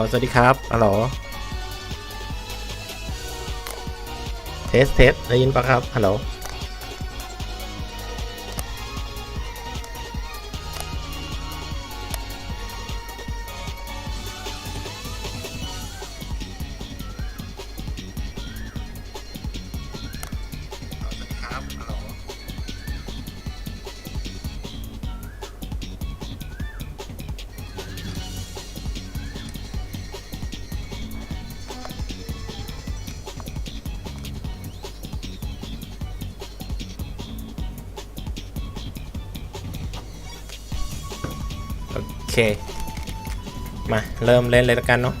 อสวัสดีครับฮัลโหลเทสเทสได้ยินปะครับฮัลโหล เค มาเริ่มเล่นเลยแล้วกันเนาะ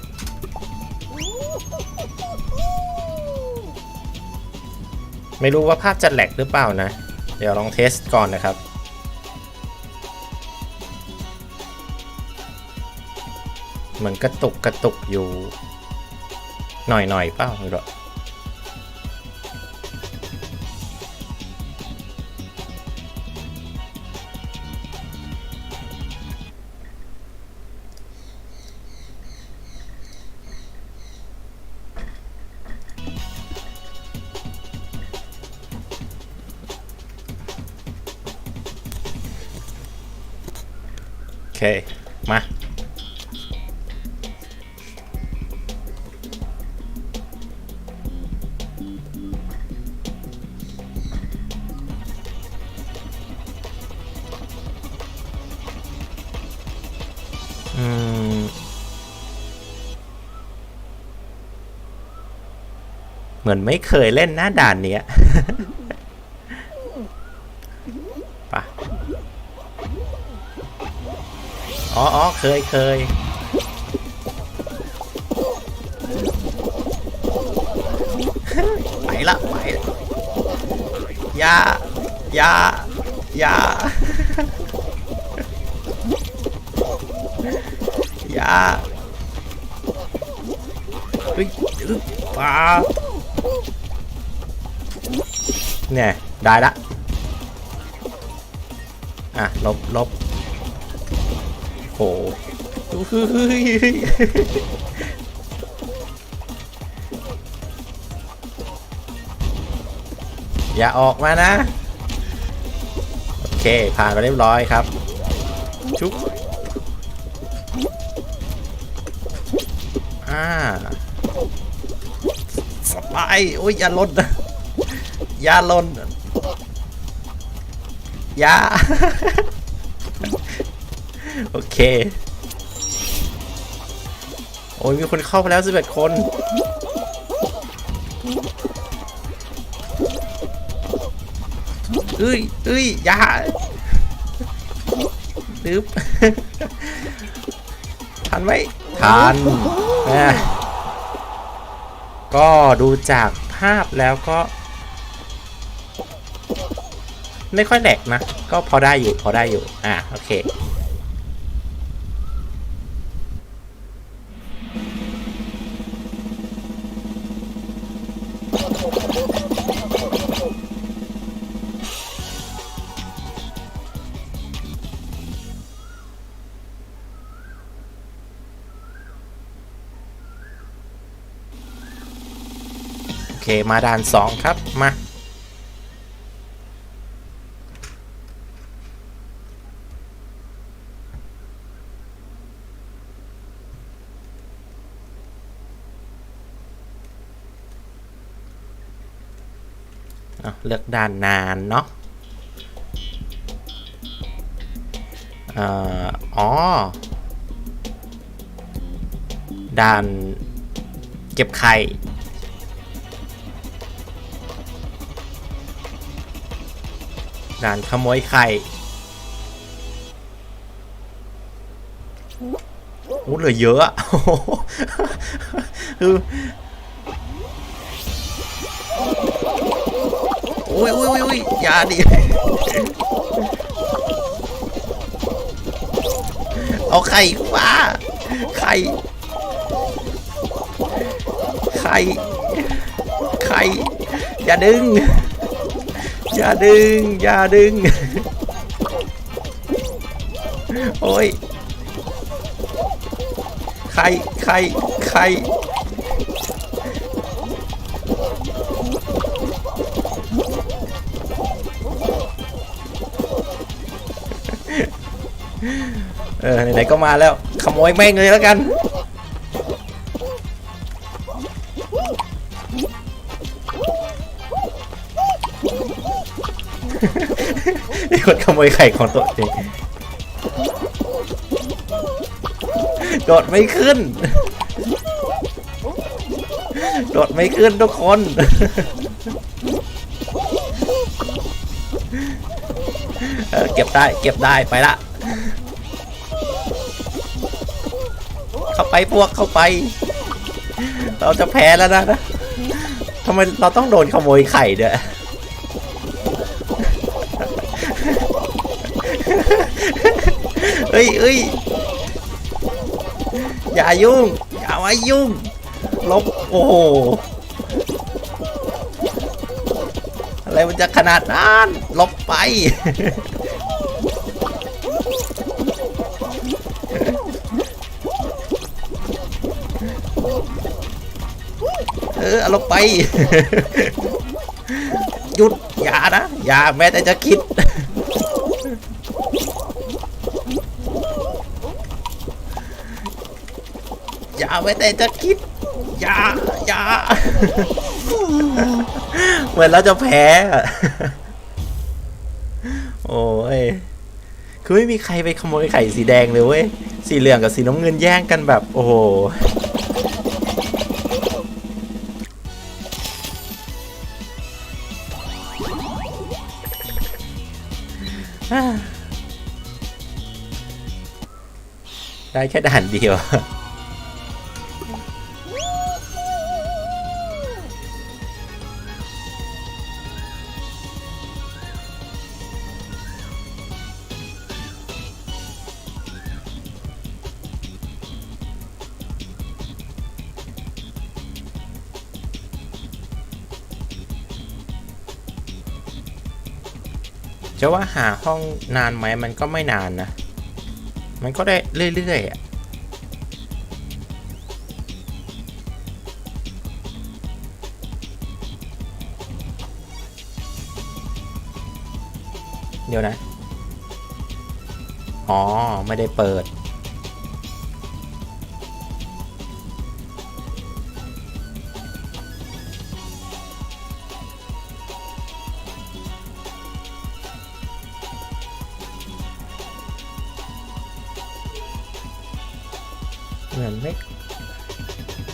ไม่รู้ว่าภาพจะแหลกหรือเปล่านะ เดี๋ยวลองเทสก่อนนะครับเหมือนกระตุกกระตุกอยู่ หน่อยๆเปล่าหรือเปล่า เค มา อืม เหมือนไม่เคยเล่นหน้าด่านเนี้ย ไปะ อ๋ออเคยเคยไปละไปละยายายายาเฮ้ยอึ๊บปาเนี่ย ได้ละ อะ ลบลบ หอย่าออกมานะ โอเค ผ่านไปเรียบร้อยครับ ชุบอ่าสบายโอ้ยอย่าล่นนะอย่าล่นอย่า โอเค โอ้ยมีคนเข้าไปแล้ว11คน เอ้ยเอ้ยอย่าดึบทันไหมทันอะก็ดูจากภาพแล้วก็ ไม่ค่อยแหลกนะ ก็พอได้อยู่ พอได้อยู่ อะ โอเค มาด่านสองครับ มา เลือกด่านนานเนาะอ๋อ ด่านเก็บไข่ ด่านขโมยไข่โอ้เหลือเยอะอะคือโอ้ยโอ้ยโอ้ยโอ้ยอย่าดิ เอาไข่มาไข่ ไข่ ไข่ อย่าดึง อย่าดึง อย่าดึง โอ้ยไข่รใคร ใคร เออ ไหนๆก็มาแล้ว ขโมยแม่งเลยแล้วกัน นี่คนขโมยไข่ของตัวเองโดดไม่ขึ้น โดดไม่ขึ้นทุกคนเเก็บได้ เก็บได้ ไปละ เข้าไปพวกเข้าไป เราจะแพ้แล้วนะ ทำไมเราต้องโดนขโมยไข่เนี่ย้ยเฮ้ยอย่ายุ่ง อย่ามายุ่ง ลบ โอ้โห อะไรมันจะขนาดนั้น ลบไป เออลบไป หยุด อย่านะ อย่าแม้แต่จะคิด อย่าแม้แต่จะคิด อย่า อย่า เหมือนเราจะแพ้อะโอ้ย คือไม่มีใครไปขโมยไข่สีแดงเลยเว้ย สีเหลืองกับสีน้ำเงินแย่งกันแบบ โอ้โห ได้แค่ด่านเดียว จะว่าหาห้องนานไหมมันก็ไม่นานนะ มันก็ได้เรื่อยๆอะเดี๋ยวนะ อ๋อ ไม่ได้เปิด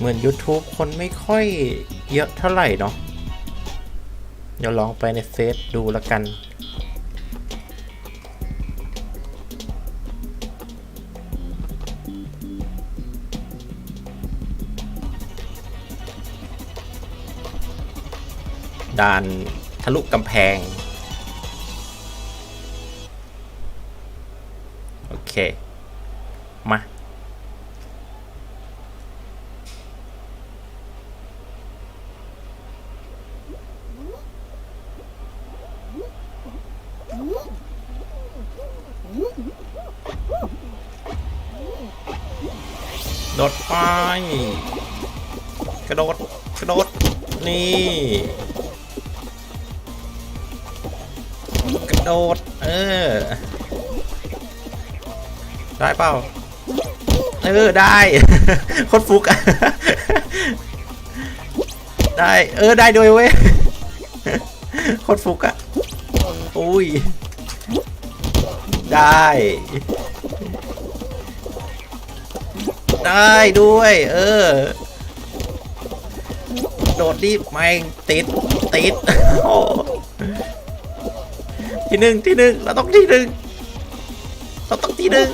มือน YouTube คนไม่ค่อยเยอะเท่าไหร่เนาะเดี๋ยวลองไปในเฟซดูล้วกัน ด่านทะลุกำแพง โอเค มา โดดไป กระโดด กระโดด นี่ กระโดด เออ ได้เปล่า เออ ได้โคตรฟุกอะได้ เออ ได้ด้วยเว้ยโคตรฟุกอะอุ้ย ได้ ได้ด้วย เออ โดดรีบแม่งติด ติด ที่หนึ่งที่หนึ่งเราต้องที่หนึ่งเราต้องที่หนึ่ง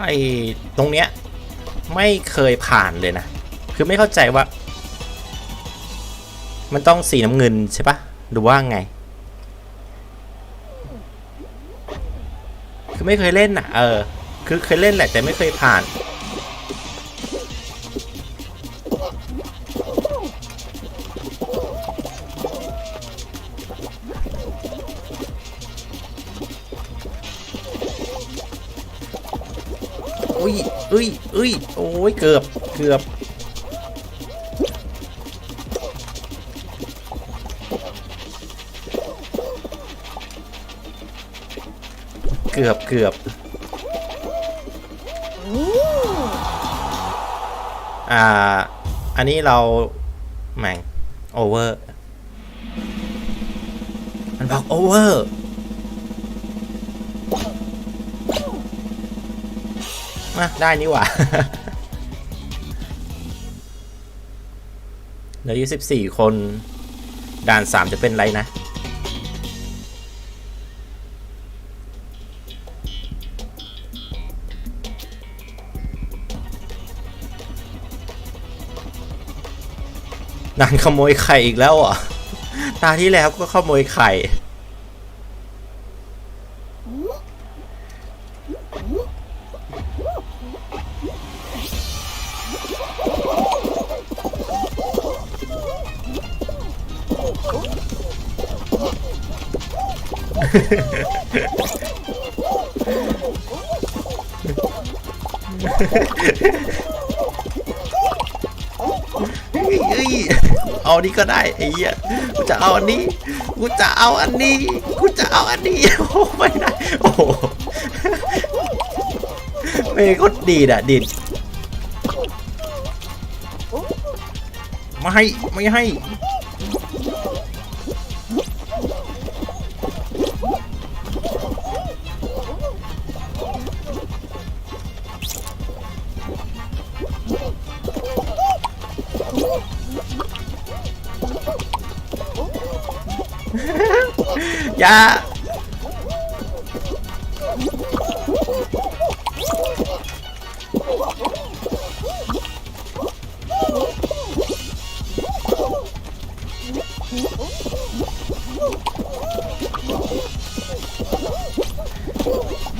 ไอ้ตรงเนี้ยไม่เคยผ่านเลยนะ คือไม่เข้าใจว่า มันต้องสีน้ำเงินใช่ปะหรือว่าไง คือไม่เคยเล่นอะเออ คือเคยเล่นแหละแต่ไม่เคยผ่าน อุ้ยอุ้ยอุ้ยโอ้ยเกือบเกือบเกือบเกือบอ่า อันนี้เราแม่งโอเวอร์ มันบอกโอเวอร์ มาได้นี่หว่าเหลือยี่สิบสี่คน ด่านสามจะเป็นไรนะ ด่านขโมยไข่อีกแล้วอะ ตาที่แล้วก็ขโมยไข่ เฮ้ยเอานี้ก็ได้ไอ้เหี้ยกูจะเอาอันนี้ กูจะเอาอันนี้ กูจะเอาอันนี้ โอ้ไม่ได้ โอ้ไม่ก็ดีดอะดีดไม่ให้ ไม่ให้ อย่า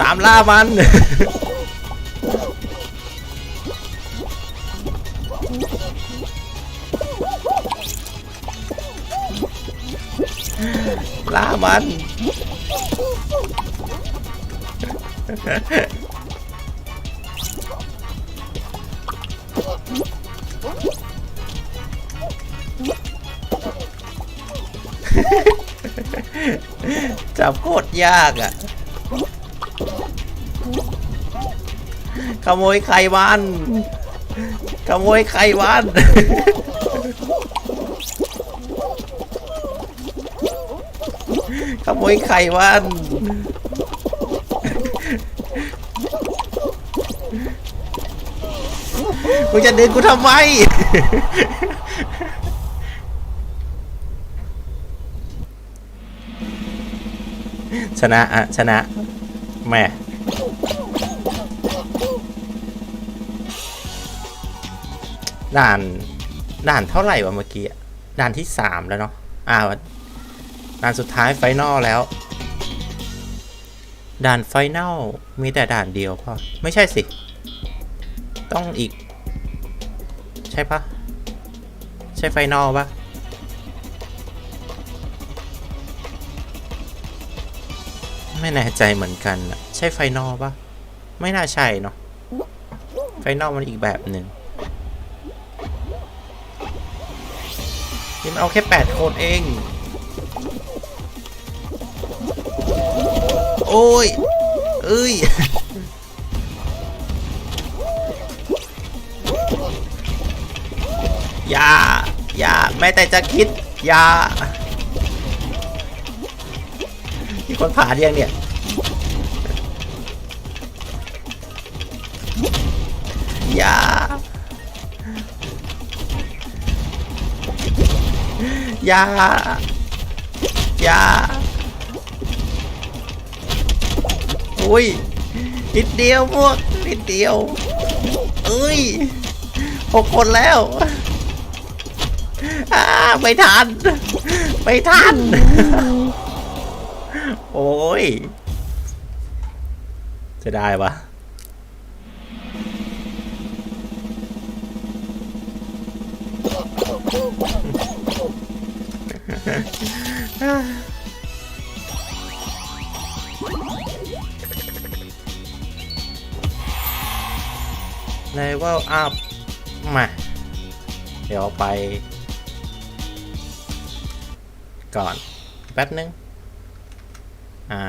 ตามล่ามัน มันจับโคตรยากอะ ขโมยไข่วัน ขโมยไข่วัน ขโมยไข่วันมึงจะดึงกูทำไม ชนะอะชนะ แม่ด่าน ด่านเท่าไหร่วะเมื่อกี้ ด่านที่สามแล้วเนาะ อ่า ด่านสุดท้ายไฟนอลแล้ว ด่านไฟนอลมีแต่ด่านเดียวพอไม่ใช่สิ ต้องอีก ใช่ปะใช่ไฟนอลปะไม่แน่ใจเหมือนกันอะใช่ไฟนอลปะไม่น่าใช่เนาะไฟนอลมันอีกแบบหนึ่งนี่มันเอาแค่แปดคนเอง โอ้ยเอ้ยอย่าอย่าแม้แต่จะคิดอย่ามีคนผ่านยังเนี่ยอย่าอย่าอย่า อุ้ยนิดเดียวพวกนิดเดียวเอ้ยหกคนแล้วอ่าไม่ทัน ไม่ทัน โอ้ยจะได้ปะ เลเวลอัพมา เดี๋ยวไป ก่อน แป๊บนึง อ่า